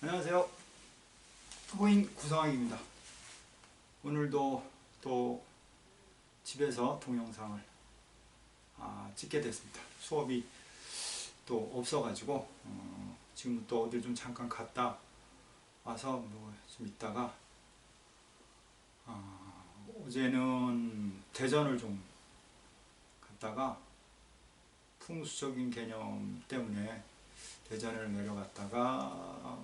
안녕하세요. 호인 구성학입니다. 오늘도 또 집에서 동영상을 아, 찍게 됐습니다. 수업이 또 없어가지고 어, 지금 또 어딜 좀 잠깐 갔다 와서 뭐 좀 있다가 아, 어제는 대전을 좀 갔다가 풍수적인 개념 때문에 대전을 내려갔다가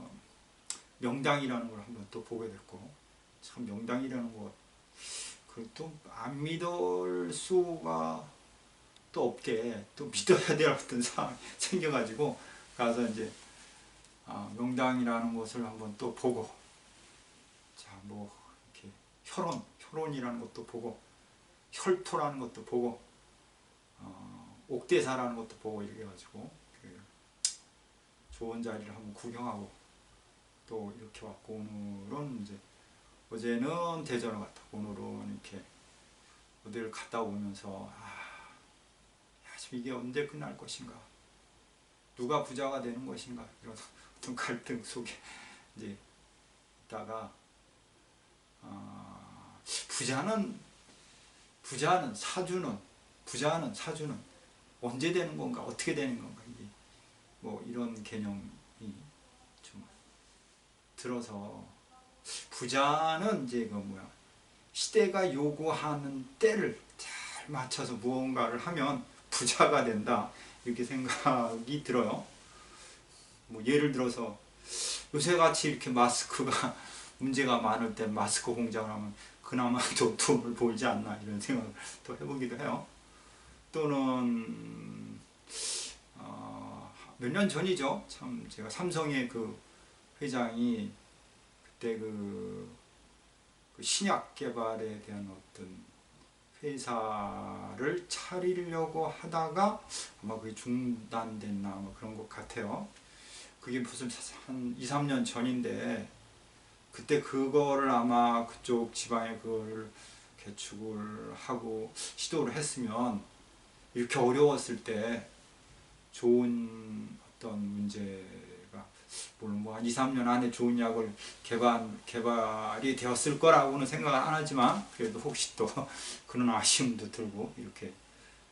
명당이라는 걸 한번 또 보게 됐고 참 명당이라는 것 그또 안 믿을 수가 또 없게 또 믿어야 될 어떤 상황이 생겨가지고 가서 이제 아, 명당이라는 것을 한번 또 보고 자뭐 이렇게 혈원 혈원이라는 것도 보고 혈토라는 것도 보고 어, 옥대사라는 것도 보고 이렇게 해가지고 그 좋은 자리를 한번 구경하고 또 이렇게 왔고 오늘은 이제 어제는 대전을 갔다 오늘은 이렇게 어디를 갔다 오면서 아 이게 언제 끝날 것인가? 누가 부자가 되는 것인가? 이런 어떤 갈등 속에 이제 있다가 아, 부자는 부자는 사주는 부자는 사주는 언제 되는 건가? 어떻게 되는 건가? 이게 뭐 이런 개념이 좀 들어서 부자는 이제 그 뭐야 시대가 요구하는 때를 잘 맞춰서 무언가를 하면 부자가 된다 이렇게 생각이 들어요. 뭐 예를 들어서 요새 같이 이렇게 마스크가 문제가 많을 때 마스크 공장을 하면 그나마 또 돈을 벌지 않나 이런 생각을 또 해보기도 해요. 또는 어, 몇 년 전이죠. 참 제가 삼성의 그 회장이 그때 그, 그 신약 개발에 대한 어떤 회사를 차리려고 하다가 아마 그게 중단됐나 뭐 그런 것 같아요. 그게 무슨 한 2, 3년 전인데 그때 그거를 아마 그쪽 지방에 그걸 개축을 하고 시도를 했으면 이렇게 어려웠을 때 좋은 어떤 문제가 물론 뭐 한 2, 3년 안에 좋은 약을 개발, 개발이 되었을 거라고는 생각을 안 하지만 그래도 혹시 또 그런 아쉬움도 들고 이렇게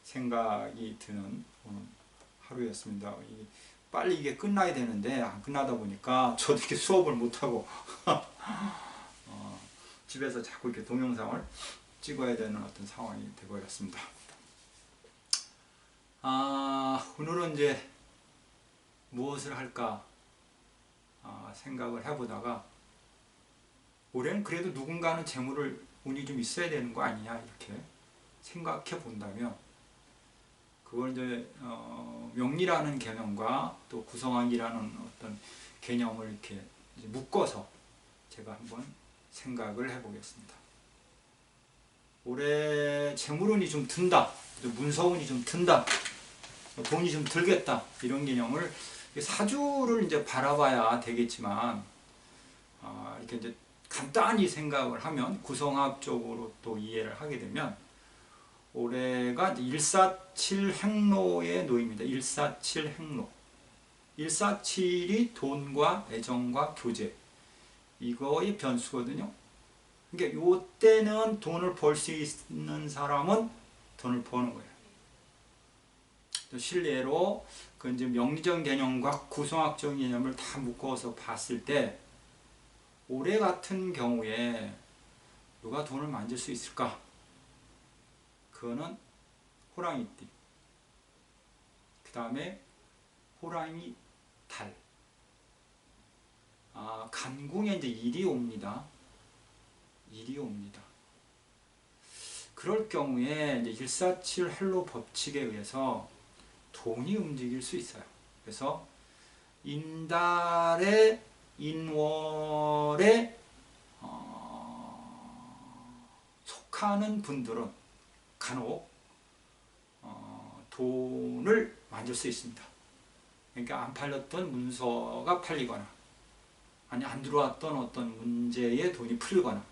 생각이 드는 하루였습니다. 빨리 이게 끝나야 되는데 안 끝나다 보니까 저도 이렇게 수업을 못하고 어, 집에서 자꾸 이렇게 동영상을 찍어야 되는 어떤 상황이 되어버렸습니다. 아, 오늘은 이제 무엇을 할까 아, 생각을 해보다가 올해는 그래도 누군가는 재물을 운이 좀 있어야 되는 거 아니냐 이렇게 생각해 본다면 그걸 이제 어, 명리라는 개념과 또 구성학이라는 어떤 개념을 이렇게 묶어서 제가 한번 생각을 해보겠습니다. 올해 재물운이 좀 든다, 문서운이 좀 든다, 돈이 좀 들겠다 이런 개념을 사주를 이제 바라봐야 되겠지만 어, 이렇게 이제 간단히 생각을 하면 구성학적으로 또 이해를 하게 되면 올해가 147 행로의 노입니다. 147 행로. 147이 돈과 애정과 교제 이거의 변수거든요. 그러니까 요때는 돈을 벌 수 있는 사람은 돈을 버는 거예요. 또 실례로 그 이제 명리적 개념과 구성학적 개념을 다 묶어서 봤을 때 올해 같은 경우에 누가 돈을 만질 수 있을까? 그거는 호랑이띠. 그 다음에 호랑이 달. 아, 간궁에 이제 일이 옵니다. 일이 옵니다. 그럴 경우에 이제 147 헬로 법칙에 의해서 돈이 움직일 수 있어요. 그래서 인달의 인월에 어, 속하는 분들은 간혹 어, 돈을 만질 수 있습니다. 그러니까 안 팔렸던 문서가 팔리거나 아니 안 들어왔던 어떤 문제에 돈이 풀리거나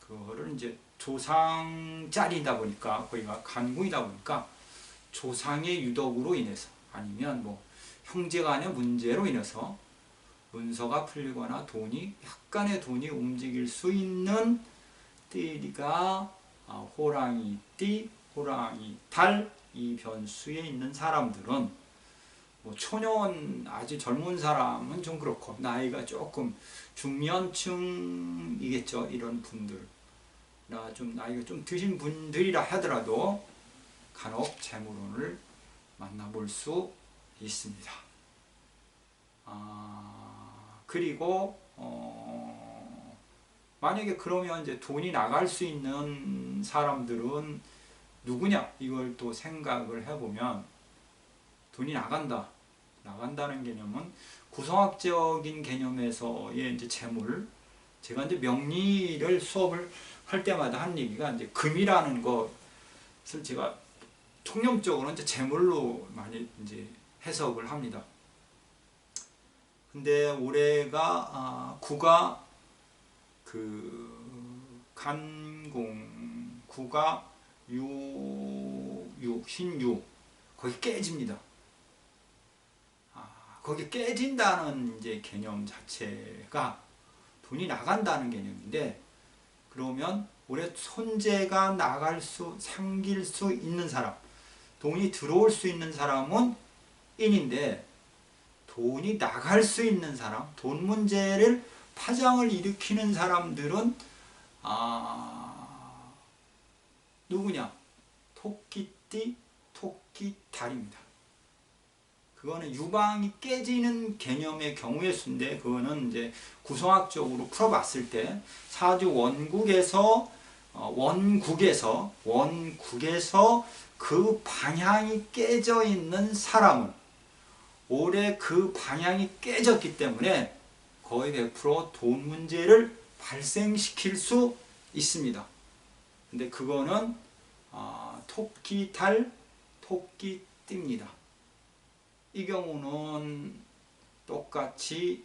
그거를 이제 조상짜리다 보니까 거기가 간궁이다 보니까 조상의 유덕으로 인해서 아니면 뭐 형제간의 문제로 인해서 문서가 풀리거나 돈이 약간의 돈이 움직일 수 있는 띠가 아, 호랑이 띠, 호랑이 달 이 변수에 있는 사람들은 뭐 초년 아주 젊은 사람은 좀 그렇고 나이가 조금 중년층이겠죠 이런 분들. 나 좀 나이가 좀 드신 분들이라 하더라도 간혹 재물운을 만나볼 수 있습니다. 아, 그리고 어, 만약에 그러면 이제 돈이 나갈 수 있는 사람들은 누구냐 이걸 또 생각을 해보면 돈이 나간다 나간다는 개념은 구성학적인 개념에서의 이제 재물 제가 이제 명리를 수업을 할 때마다 한 얘기가 이제 금이라는 것을 제가 통념적으로 이제 재물로 많이 이제 해석을 합니다. 근데 올해가 아, 구가 그 간공 구가 유, 유 신유 거기 깨집니다. 아, 거기 깨진다는 이제 개념 자체가 돈이 나간다는 개념인데 그러면 올해 손재가 나갈 수 생길 수 있는 사람 돈이 들어올 수 있는 사람은 인인데 돈이 나갈 수 있는 사람 돈 문제를 파장을 일으키는 사람들은 아 누구냐? 토끼띠 토끼달입니다. 그거는 유방이 깨지는 개념의 경우의 수인데 그거는 이제 구성학적으로 풀어봤을 때 사주 원국에서 어, 원국에서 원국에서 그 방향이 깨져 있는 사람은 올해 그 방향이 깨졌기 때문에 거의 100%돈 문제를 발생시킬 수 있습니다. 근데 그거는 어, 토끼 달, 토끼 띠입니다. 이 경우는 똑같이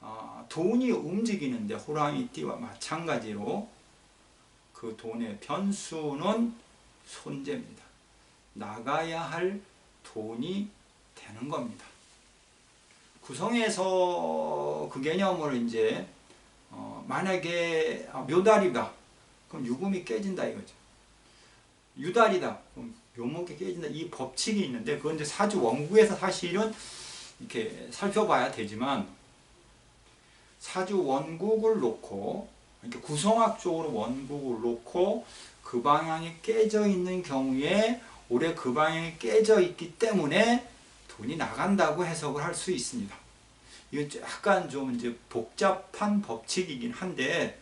어, 돈이 움직이는데 호랑이 띠와 마찬가지로 그 돈의 변수는 손재입니다. 나가야 할 돈이 되는 겁니다. 구성에서 그 개념을 이제 어, 만약에 아, 묘달이다 그럼 유금이 깨진다 이거죠. 유달이다 그럼 묘목이 깨진다 이 법칙이 있는데 그건 이제 사주 원국에서 사실은 이렇게 살펴봐야 되지만 사주 원국을 놓고 이렇게 구성학적으로 원국을 놓고 그 방향이 깨져 있는 경우에 올해 그 방향이 깨져 있기 때문에 돈이 나간다고 해석을 할 수 있습니다. 이건 약간 좀 이제 복잡한 법칙이긴 한데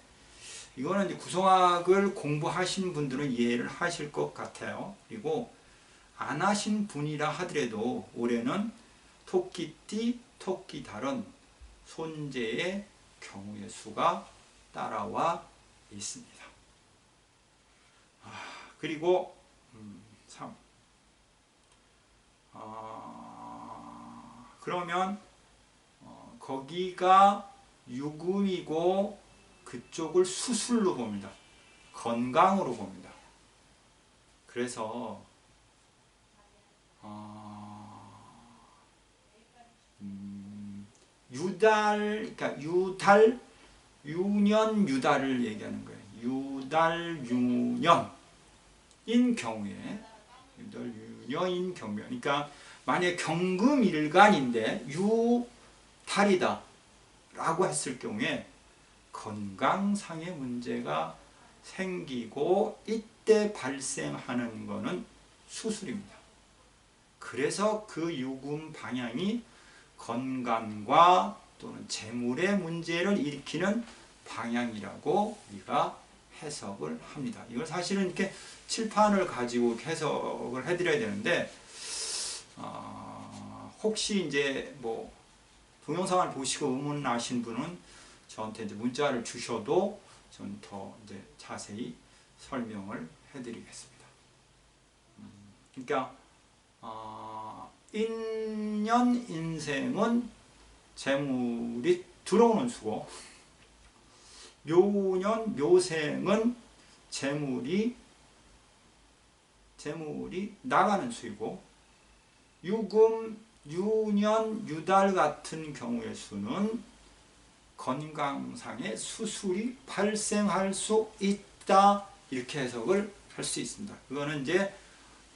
이거는 이제 구성학을 공부하신 분들은 이해를 하실 것 같아요. 그리고 안 하신 분이라 하더라도 올해는 토끼띠, 토끼달은 손재의 경우의 수가 따라와 있습니다. 아, 그리고 음, 3. 아, 그러면 어, 거기가 유금이고 그쪽을 수술로 봅니다. 건강으로 봅니다. 그래서 어, 음, 유달, 그러니까 유달, 유년, 유달을 얘기하는 거예요. 유달, 유년인 경우에 유달, 유년인 경우에 그러니까 만약 경금일간인데 유달이다 라고 했을 경우에 건강상의 문제가 생기고 이때 발생하는 것은 수술입니다. 그래서 그 유금 방향이 건강과 또는 재물의 문제를 일으키는 방향이라고 우리가 해석을 합니다. 이걸 사실은 이렇게 칠판을 가지고 해석을 해드려야 되는데 어, 혹시 이제 뭐 동영상을 보시고 의문나신 분은 저한테 이제 문자를 주셔도 전더 이제 자세히 설명을 해드리겠습니다. 음, 그러니까 어, 인년 인생은 재물이 들어오는 수고 묘년 묘생은 재물이 재물이 나가는 수이고 유금 유년, 유달 같은 경우의 수는 건강상의 수술이 발생할 수 있다 이렇게 해석을 할 수 있습니다. 그거는 이제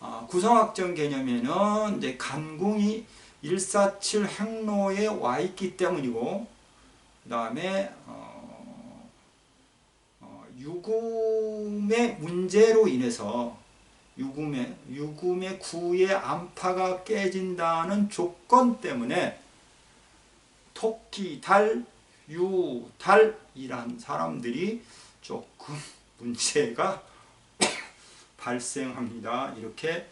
어, 구성학적 개념에는 이제 간궁이 147 행로에 와 있기 때문이고 그 다음에 어, 어, 유금의 문제로 인해서 유금의 유금의 구의 안파가 깨진다는 조건 때문에 토끼, 달, 유, 달이란 사람들이 조금 문제가 발생합니다. 이렇게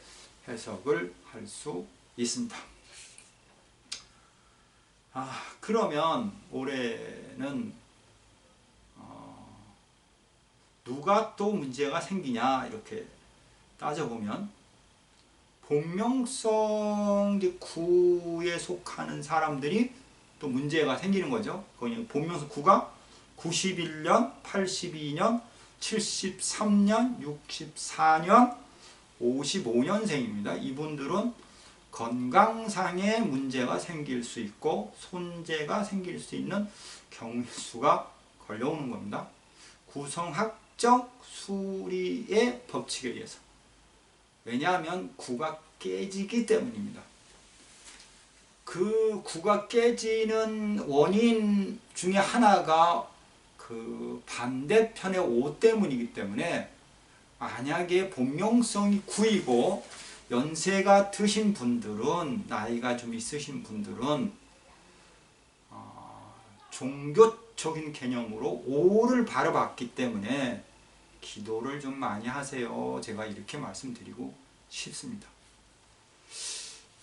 해석을 할 수 있습니다. 아, 그러면 올해는 어, 누가 또 문제가 생기냐 이렇게 따져보면 본명성 구에 속하는 사람들이 또 문제가 생기는 거죠. 본명성 구가 91년, 82년, 73년, 64년, 55년생입니다. 이분들은 건강상의 문제가 생길 수 있고 손재가 생길 수 있는 경수가 걸려오는 겁니다. 구성학 적 수리의 법칙에 의해서 왜냐하면 구가 깨지기 때문입니다. 그 구가 깨지는 원인 중에 하나가 그 반대편의 오 때문이기 때문에 만약에 본명성이 구이고 연세가 드신 분들은 나이가 좀 있으신 분들은 어, 종교적인 개념으로 오를 바라봤기 때문에 기도를 좀 많이 하세요. 제가 이렇게 말씀드리고 싶습니다.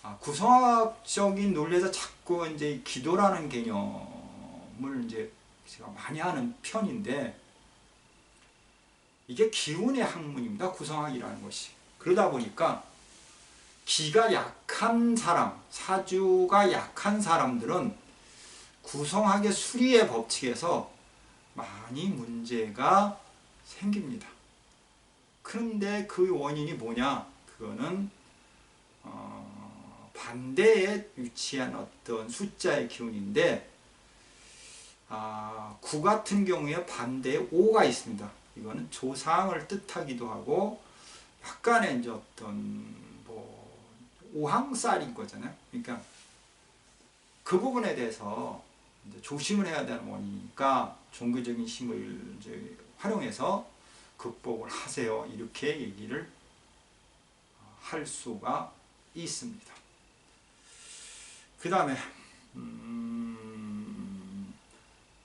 아, 구성학적인 논리에서 자꾸 이제 기도라는 개념을 이제 제가 많이 하는 편인데 이게 기운의 학문입니다. 구성학이라는 것이. 그러다 보니까 기가 약한 사람, 사주가 약한 사람들은 구성학의 수리의 법칙에서 많이 문제가 생깁니다. 그런데 그 원인이 뭐냐? 그거는 어, 반대에 위치한 어떤 숫자의 기운인데 아, 9 같은 경우에 반대에 5가 있습니다. 이거는 조상을 뜻하기도 하고 약간의 이제 어떤 뭐 오항살인 거잖아요. 그러니까 그 부분에 대해서 조심을 해야 되는 원이니까 종교적인 힘을 이제 활용해서 극복을 하세요. 이렇게 얘기를 할 수가 있습니다. 그 다음에 음,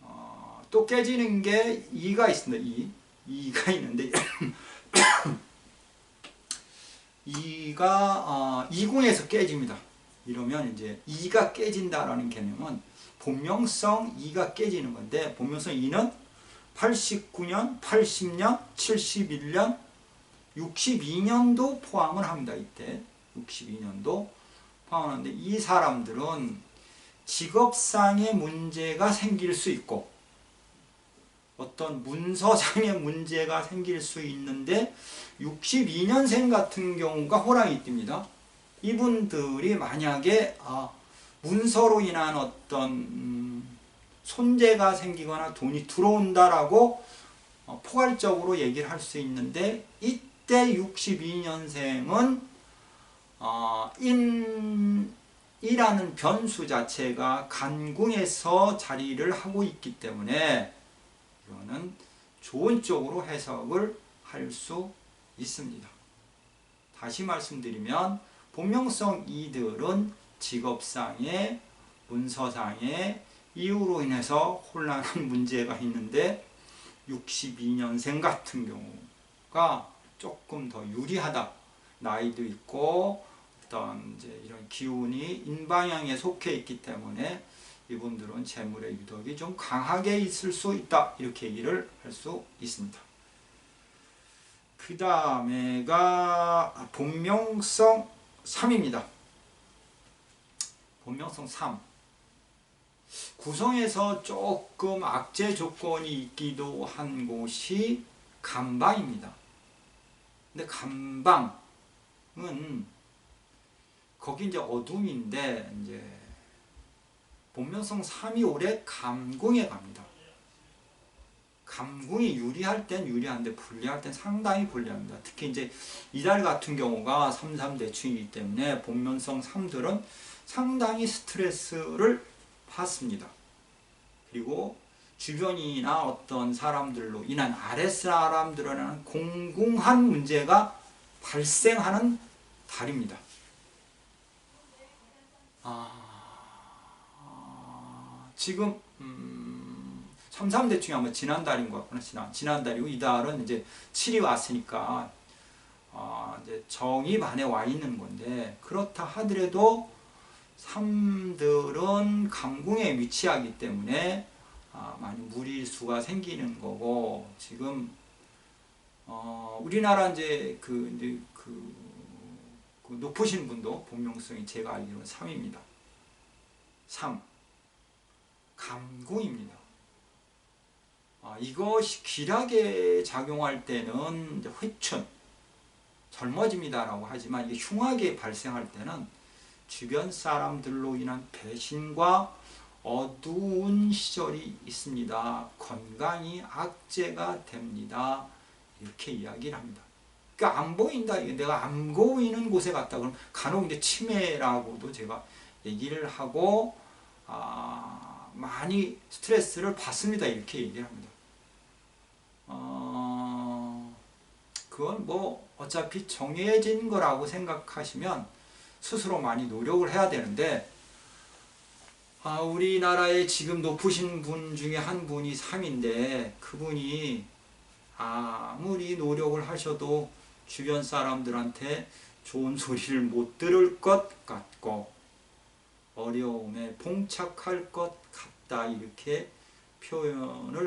어, 또 깨지는 게 2가 있습니다. 2. 2가 있는데 2가 어, 2궁에서 깨집니다. 이러면 이제 2가 깨진다라는 개념은 본명성 2가 깨지는 건데 본명성 2는 89년, 80년, 71년, 62년도 포함을 합니다. 이때 62년도 포함하는데 이 사람들은 직업상의 문제가 생길 수 있고 어떤 문서상의 문제가 생길 수 있는데 62년생 같은 경우가 호랑이 띠입니다. 이분들이 만약에 아, 문서로 인한 어떤 음, 손재가 생기거나 돈이 들어온다라고 어, 포괄적으로 얘기를 할 수 있는데 이때 62년생은 어, 인 이라는 변수 자체가 간궁에서 자리를 하고 있기 때문에 이거는 좋은 쪽으로 해석을 할 수 있습니다. 다시 말씀드리면 본명성 이들은 직업상의 문서상의 이유로 인해서 혼란한 문제가 있는데 62년생 같은 경우가 조금 더 유리하다. 나이도 있고 어떤 이제 이런 기운이 인방향에 속해 있기 때문에 이분들은 재물의 유덕이 좀 강하게 있을 수 있다. 이렇게 얘기를 할 수 있습니다. 그 다음에가 본명성 3입니다. 본명성 3. 구성에서 조금 악재 조건이 있기도 한 곳이 감방입니다. 근데 감방은 거기 이제 어둠인데 이제 본명성 3이 올해 감궁에 갑니다. 감궁이 유리할 땐 유리한데 불리할 땐 상당히 불리합니다. 특히 이제 이달 같은 경우가 3, 3대충이기 때문에 본명성 3들은 상당히 스트레스를 받습니다. 그리고 주변이나 어떤 사람들로 인한 아랫사람들은 공공한 문제가 발생하는 달입니다. 아, 지금 음, 3, 3대충이 아마 지난달인 것 같구나. 지난, 지난달이고 이달은 이제 7이 왔으니까 아, 이제 정이 반에 와 있는 건데 그렇다 하더라도 3들은 감궁에 위치하기 때문에 아, 많이 무리수가 생기는 거고 지금 어, 우리나라 이제 그, 이제 그, 그 높으신 분도 본명성이 제가 알기로는 3입니다. 3. 감궁입니다. 아, 이것이 길하게 작용할 때는 회춘, 젊어집니다라고 하지만 이게 흉하게 발생할 때는 주변 사람들로 인한 배신과 어두운 시절이 있습니다. 건강이 악재가 됩니다. 이렇게 이야기를 합니다. 그러니까 안 보인다. 내가 안 보이는 곳에 갔다 그러면 간혹 이제 치매라고도 제가 얘기를 하고 아, 많이 스트레스를 받습니다. 이렇게 얘기를 합니다. 어, 그건 뭐 어차피 정해진 거라고 생각하시면 스스로 많이 노력을 해야 되는데 아, 우리나라에 지금 높으신 분 중에 한 분이 3인데 그분이 아무리 노력을 하셔도 주변 사람들한테 좋은 소리를 못 들을 것 같고 어려움에 봉착할 것 같다. 이렇게 표현을